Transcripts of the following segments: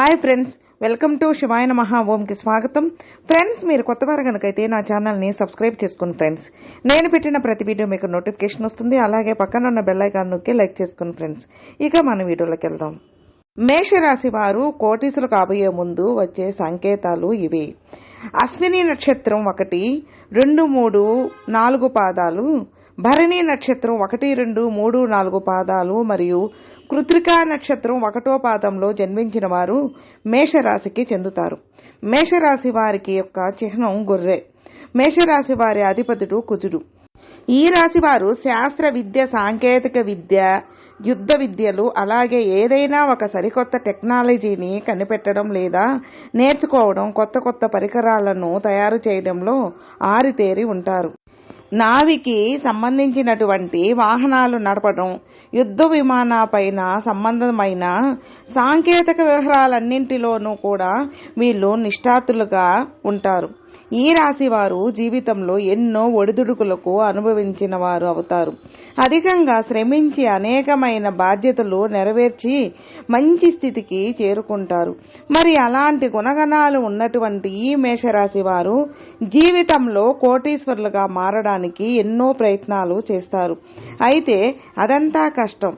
Hi friends welcome to Shivayana మహా ఓంకి స్వాగతం ఫ్రెండ్స్ మీరు కొత్త వారు కనుకైతే నా ఛానల్ని సబ్స్క్రైబ్ చేసుకోండి ఫ్రెండ్స్ నేను పెట్టిన ప్రతి వీడియో మీకు నోటిఫికేషన్ వస్తుంది అలాగే పక్కన ఉన్న బెల్లైకాన్ నొక్కి లైక్ చేసుకోండి ఫ్రెండ్స్ ఇక మన వీడియోలోకి వెళ్దాం మేషరాశి వారు కోటీసులు కాబోయే ముందు వచ్చే సంకేతాలు ఇవి అశ్విని నక్షత్రం ఒకటి రెండు మూడు నాలుగు పాదాలు భరణి నక్షత్రం ఒకటి రెండు మూడు నాలుగు పాదాలు మరియు కృత్రికా నక్షత్రం ఒకటో పాదంలో జన్మించిన వారు మేషరాశికి చెందుతారు. మేషరాశి వారికి యొక్క చిహ్నం గొర్రె. మేషరాశి వారి అధిపతుడు కుజుడు. ఈ రాశి వారు శాస్త్ర విద్య సాంకేతిక విద్య యుద్ధ విద్యలు అలాగే ఏదైనా ఒక సరికొత్త టెక్నాలజీని కనిపెట్టడం లేదా నేర్చుకోవడం కొత్త కొత్త పరికరాలను తయారు చేయడంలో ఆరితేరి ఉంటారు. నావికి సంబంధించినటువంటి వాహనాలు నడపడం యుద్ధ విమానాపైన సంబంధమైన సాంకేతిక వ్యవహారాలన్నింటిలోనూ కూడా వీళ్ళు నిష్ణాతులుగా ఉంటారు. ఈ రాశి వారు జీవితంలో ఎన్నో ఒడిదుడుకులకు అనుభవించిన వారు అవుతారు. అధికంగా శ్రమించి అనేకమైన బాధ్యతలు నెరవేర్చి మంచి స్థితికి చేరుకుంటారు. మరి అలాంటి గుణగణాలు ఉన్నటువంటి ఈ మేషరాశి వారు జీవితంలో కోటీశ్వరులుగా మారడానికి ఎన్నో ప్రయత్నాలు చేస్తారు. అయితే అదంతా కష్టం.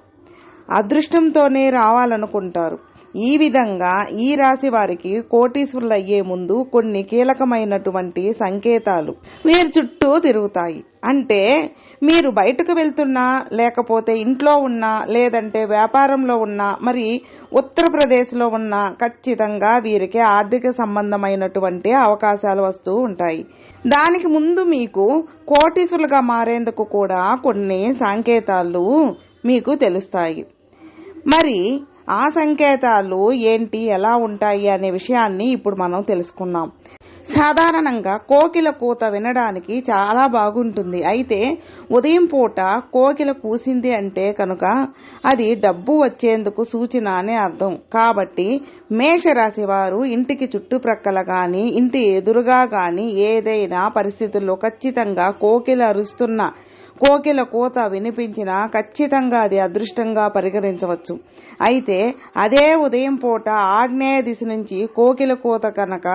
అదృష్టంతోనే రావాలనుకుంటారు. ఈ విధంగా ఈ రాశి వారికి కోటీశ్వరులు అయ్యే ముందు కొన్ని కీలకమైనటువంటి సంకేతాలు వీరి చుట్టూ తిరుగుతాయి. అంటే మీరు బయటకు వెళ్తున్నా లేకపోతే ఇంట్లో ఉన్నా లేదంటే వ్యాపారంలో ఉన్నా మరి ఉత్తరప్రదేశ్లో ఉన్నా ఖచ్చితంగా వీరికి ఆర్థిక సంబంధమైనటువంటి అవకాశాలు వస్తూ ఉంటాయి. దానికి ముందు మీకు కోటీశ్వరులుగా మారేందుకు కూడా కొన్ని సంకేతాలు మీకు తెలుస్తాయి. మరి ఆ సంకేతాలు ఏంటి ఎలా ఉంటాయి అనే విషయాన్ని ఇప్పుడు మనం తెలుసుకున్నాం సాధారణంగా కోకిల కూత వినడానికి చాలా బాగుంటుంది. అయితే ఉదయం పూట కోకిల కూసింది అంటే కనుక అది డబ్బు వచ్చేందుకు సూచన అనే అర్థం. కాబట్టి మేషరాశి వారు ఇంటికి చుట్టుప్రక్కల కానీ ఇంటి ఎదురుగా కానీ ఏదైనా పరిస్థితుల్లో ఖచ్చితంగా కోకిల అరుస్తున్న కోకిల కూత వినిపించినా ఖచ్చితంగా అది అదృష్టంగా పరిగణించవచ్చు. అయితే అదే ఉదయం పూట ఆగ్నేయ దిశ నుంచి కోకిల కూత కనుక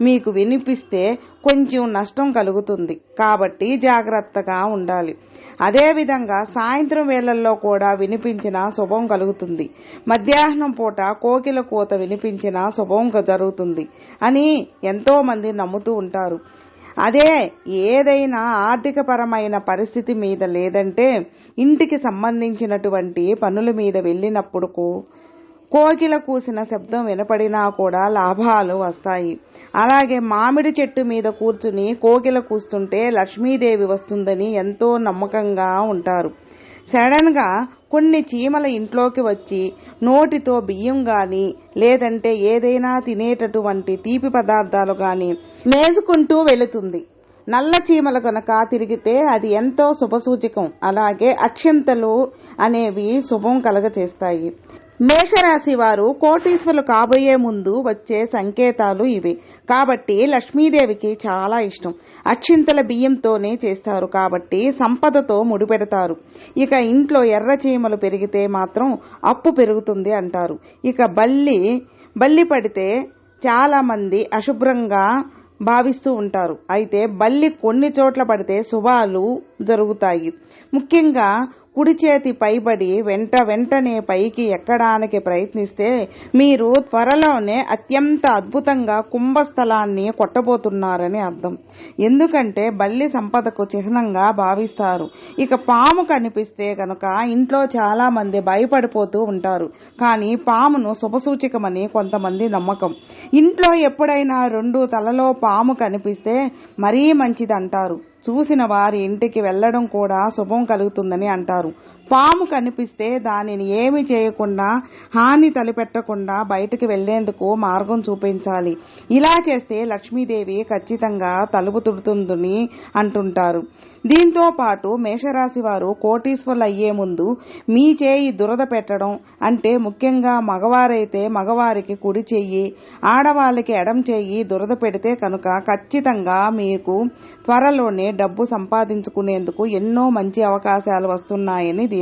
మీకు వినిపిస్తే కొంచెం నష్టం కలుగుతుంది. కాబట్టి జాగ్రత్తగా ఉండాలి. అదేవిధంగా సాయంత్రం వేళల్లో కూడా వినిపించిన శుభం కలుగుతుంది. మధ్యాహ్నం పూట కోకిల కూత వినిపించిన శుభం జరుగుతుంది అని ఎంతో మంది నమ్ముతూ ఉంటారు. అదే ఏదైనా ఆర్థికపరమైన పరిస్థితి మీద లేదంటే ఇంటికి సంబంధించినటువంటి పనుల మీద వెళ్ళినప్పుడు కోకిల కూసిన శబ్దం వినపడినా కూడా లాభాలు వస్తాయి. అలాగే మామిడి చెట్టు మీద కూర్చుని కోకిల కూస్తుంటే లక్ష్మీదేవి వస్తుందని ఎంతో నమ్మకంగా ఉంటారు. సడన్గా కొన్ని చీమల ఇంట్లోకి వచ్చి నోటితో బియ్యం గాని లేదంటే ఏదైనా తినేటటువంటి తీపి పదార్థాలు గాని మేసుకుంటూ వెళుతుంది. నల్ల చీమలు కనుక తిరిగితే అది ఎంతో శుభసూచకం. అలాగే అక్షంతలు అనేవి శుభం కలగచేస్తాయి. మేషరాశి వారు కోటీశ్వరులు కాబోయే ముందు వచ్చే సంకేతాలు ఇవి. కాబట్టి లక్ష్మీదేవికి చాలా ఇష్టం. అక్షింతల బియ్యంతోనే చేస్తారు కాబట్టి సంపదతో ముడిపెడతారు. ఇక ఇంట్లో ఎర్ర చీమలు పెరిగితే మాత్రం అప్పు పెరుగుతుంది అంటారు. ఇక బల్లి బల్లి పడితే చాలా మంది అశుభ్రంగా భావిస్తూ ఉంటారు. అయితే బల్లి కొన్ని చోట్ల పడితే శుభాలు జరుగుతాయి. ముఖ్యంగా కుడి చేతి పైబడి వెంట వెంటనే పైకి ఎక్కడానికి ప్రయత్నిస్తే మీరు త్వరలోనే అత్యంత అద్భుతంగా కుంభస్థలాన్ని కొట్టబోతున్నారని అర్థం. ఎందుకంటే బల్లి సంపదకు చిహ్నంగా భావిస్తారు. ఇక పాము కనిపిస్తే కనుక ఇంట్లో చాలా మంది భయపడిపోతూ ఉంటారు. కానీ పామును శుభసూచకమని కొంతమంది నమ్మకం. ఇంట్లో ఎప్పుడైనా రెండు తలలో పాము కనిపిస్తే మరీ మంచిది అంటారు చూసిన వారి ఇంటికి వెళ్ళడం కూడా శుభం కలుగుతుందని అంటారు. పాము కనిపిస్తే దానిని ఏమి చేయకుండా హాని తలపెట్టకుండా బయటకు వెళ్ళేందుకు మార్గం చూపించాలి. ఇలా చేస్తే లక్ష్మీదేవి ఖచ్చితంగా తలుపు తుడుతుందని అంటుంటారు. దీంతో పాటు మేషరాశి వారు కోటీశ్వర్లు అయ్యే ముందు మీ చేయి దురద పెట్టడం అంటే ముఖ్యంగా మగవారైతే మగవారికి కుడి చెయ్యి ఆడవాళ్ళకి ఎడం చెయ్యి దురద పెడితే కనుక ఖచ్చితంగా మీకు త్వరలోనే డబ్బు సంపాదించుకునేందుకు ఎన్నో మంచి అవకాశాలు వస్తున్నాయని దీని